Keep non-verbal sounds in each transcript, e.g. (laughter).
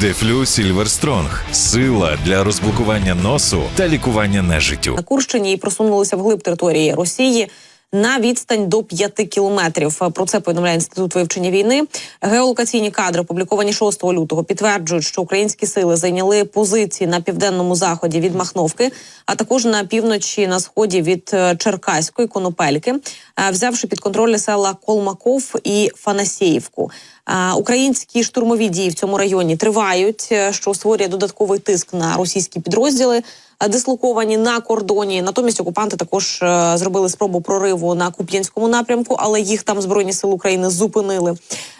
Дефлю Сільверстронг сила для розблокування носу та лікування нежиттю. на Курщині і просунулися вглиб території Росії. На відстань до 5 кілометрів про це повідомляє інститут вивчення війни. Геолокаційні кадри, опубліковані 6 лютого, підтверджують, що українські сили зайняли позиції на південному заході від Махновки, а також на півночі на сході від е, Черкаської Конопельки, е, взявши під контроль села Колмаков і Фанасєївку. Е, Українські штурмові дії в цьому районі тривають, е, що створює додатковий тиск на російські підрозділи, е, дислоковані на кордоні. Натомість окупанти також е, зробили спробу прориву на Куп'янському напрямку, але їх там збройні сили України зупинили.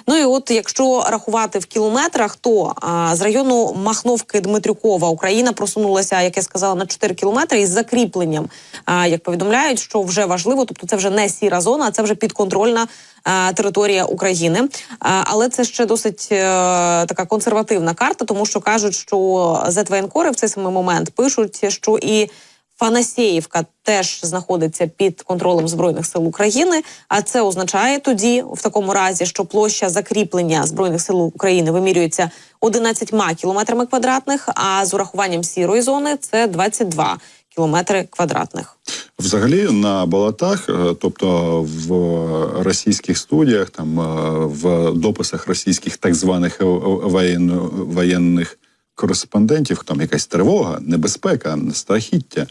Ну і от якщо рахувати в кілометрах, то а, з району Махновки Дмитрюкова Україна просунулася, як я сказала, на 4 кілометри із закріпленням. А, як повідомляють, що вже важливо, тобто це вже не сіра зона, а це вже підконтрольна територія України. Але це ще досить е, така консервативна карта, тому що кажуть, що зетвоєнкори в цей самий момент пишуть, що і Фанасєївка теж знаходиться під контролем збройних сил України. А це означає тоді, в такому разі, що площа закріплення збройних сил України вимірюється 11 кілометрами квадратних, а з урахуванням сірої зони це 22 кілометри квадратних. Взагалі на болотах, е, тобто в російських студіях, там е, в дописах російських так званих е, воєнних кореспондентів, там якась тривога, небезпека, страхіття.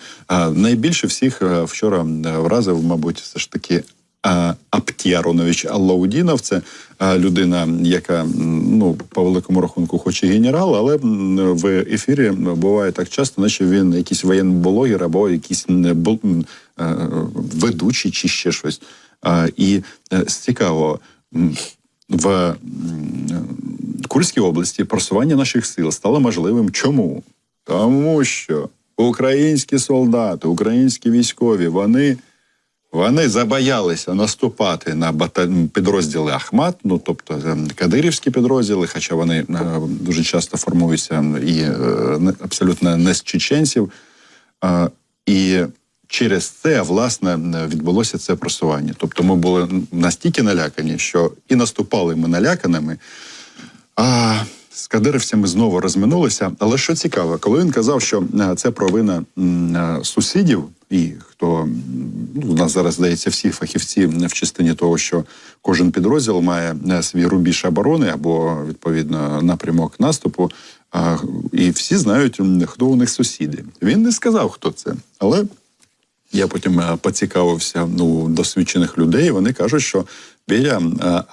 Найбільше всіх вчора вразив, мабуть, все ж таки. Е, Апті Аронович Аллаудінов, це людина, яка ну по великому рахунку, хоч і генерал, але в ефірі буває так часто, наче він якийсь воєнний блогер або якийсь ведучий чи ще щось. І е, м, в Курській області просування наших сил стало можливим. Чому? Тому що українські солдати, українські військові, вони. Вони забоялися наступати на підрозділи Ахмат, ну тобто е, кадирівські підрозділи, хоча вони е, дуже часто формуються і е, абсолютно не з чеченців. І через це власне відбулося це просування. Тобто ми були настільки налякані, що і наступали ми наляканими. А з кадирівцями знову розминулися. Але що цікаво, коли він казав, що е, це провина е, сусідів, і хто ну, у нас зараз здається, всі фахівці в частині того, що кожен підрозділ має е, свій рубіж оборони або відповідно напрямок наступу. І всі знають, хто у них сусіди. Він не сказав, хто це, але я потім е, поцікавився ну, досвідчених людей. Вони кажуть, що біля е,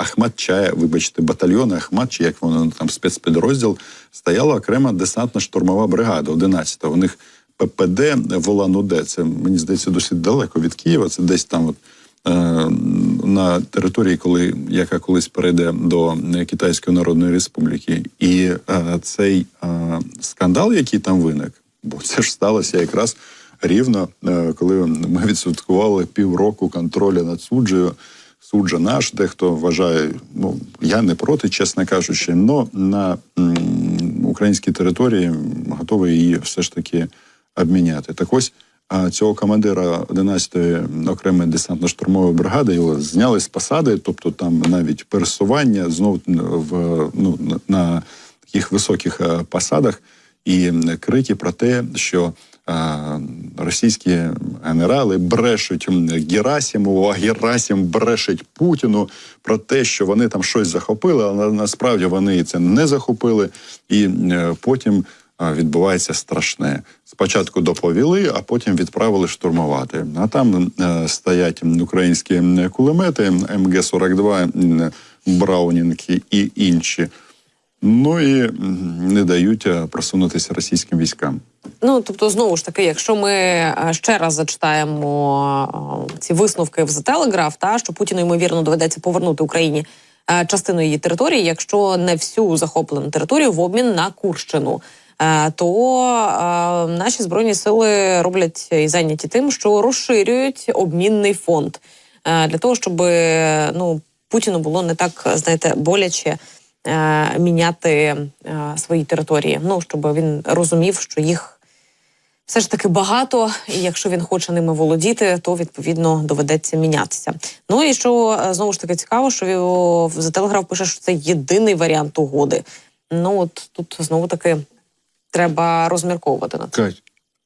Ахмат-Чая, вибачте, батальйон Ахмат, чи як воно там спецпідрозділ, стояла окрема десантно-штурмова бригада 11-та. У них ППД Волан-Удэ. Це мені здається досить далеко від Києва. Це десь там от. е, На території, коли яка колись перейде до Китайської Народної Республіки, і е, цей е, скандал, який там виник, бо це ж сталося якраз рівно, е, коли ми (laughs) відсвяткували півроку контролю над суджею. Суджа наш, дехто вважає, ну я не проти, чесно кажучи, але на українській території готовий її все ж таки обміняти. Так ось цього командира 11-ї окремої десантно-штурмової бригади його зняли з посади, тобто там навіть пересування знов в ну на- таких високих е, посадах і крики про те, що російські генерали брешуть Герасимову, а Герасим брешить Путіну про те, що вони там щось захопили, але насправді вони це не захопили, і е, потім. е, Відбувається страшне. Спочатку доповіли, а потім відправили штурмувати. А там е, стоять українські кулемети МГ-42, Браунінг і інші. Ну і не дають просунутися російським військам. Ну тобто, знову ж таки, якщо ми е, ще раз зачитаємо е, ці висновки в The Telegraph, та що Путіну ймовірно доведеться повернути Україні е, частину її території, якщо не всю захоплену територію в обмін на Курщину. То е, наші збройні сили роблять і зайняті тим, що розширюють обмінний фонд е, для того, щоб ну Путіну було не так знаєте боляче е, міняти е, свої території. Ну щоб він розумів, що їх все ж таки багато, і якщо він хоче ними володіти, то відповідно доведеться мінятися. Ну і що е, знову ж таки цікаво, що в Зателеграф пише, що це єдиний варіант угоди. Ну от тут знову таки треба розмірковувати над цим. Кать,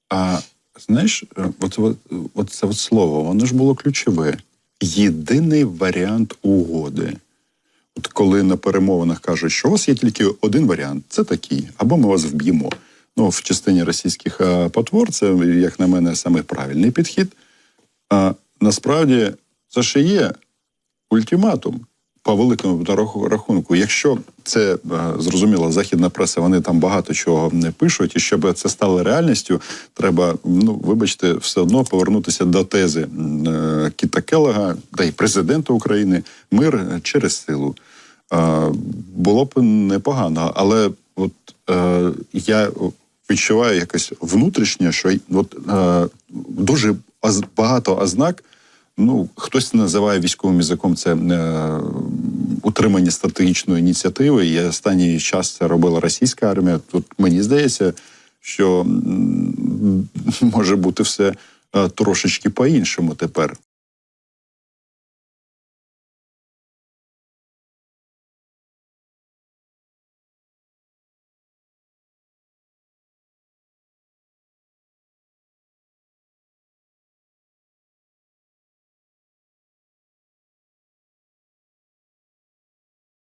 а знаєш, е, от, от, от це от слово, воно ж було ключове. Єдиний варіант угоди. От коли на перемовинах кажуть, що у вас є тільки один варіант, це такий, або ми вас вб'ємо. Ну, в частині російських е, потвор, це, як на мене, саме правильний підхід. А насправді це ще є ультиматум по великому раху- рахунку. Якщо це е, зрозуміло, західна преса, вони там багато чого не пишуть, і щоб це стало реальністю, треба, ну вибачте, все одно повернутися до тези е, Кіта Келега, та й президента України, мир через силу. Було б непогано, але от е, я відчуваю якось внутрішнє, що от е, дуже багато ознак. Ну, хтось називає військовим язиком це е, утримання стратегічної ініціативи. І останній час це робила російська армія. Тут мені здається, що може бути все е, трошечки по-іншому тепер.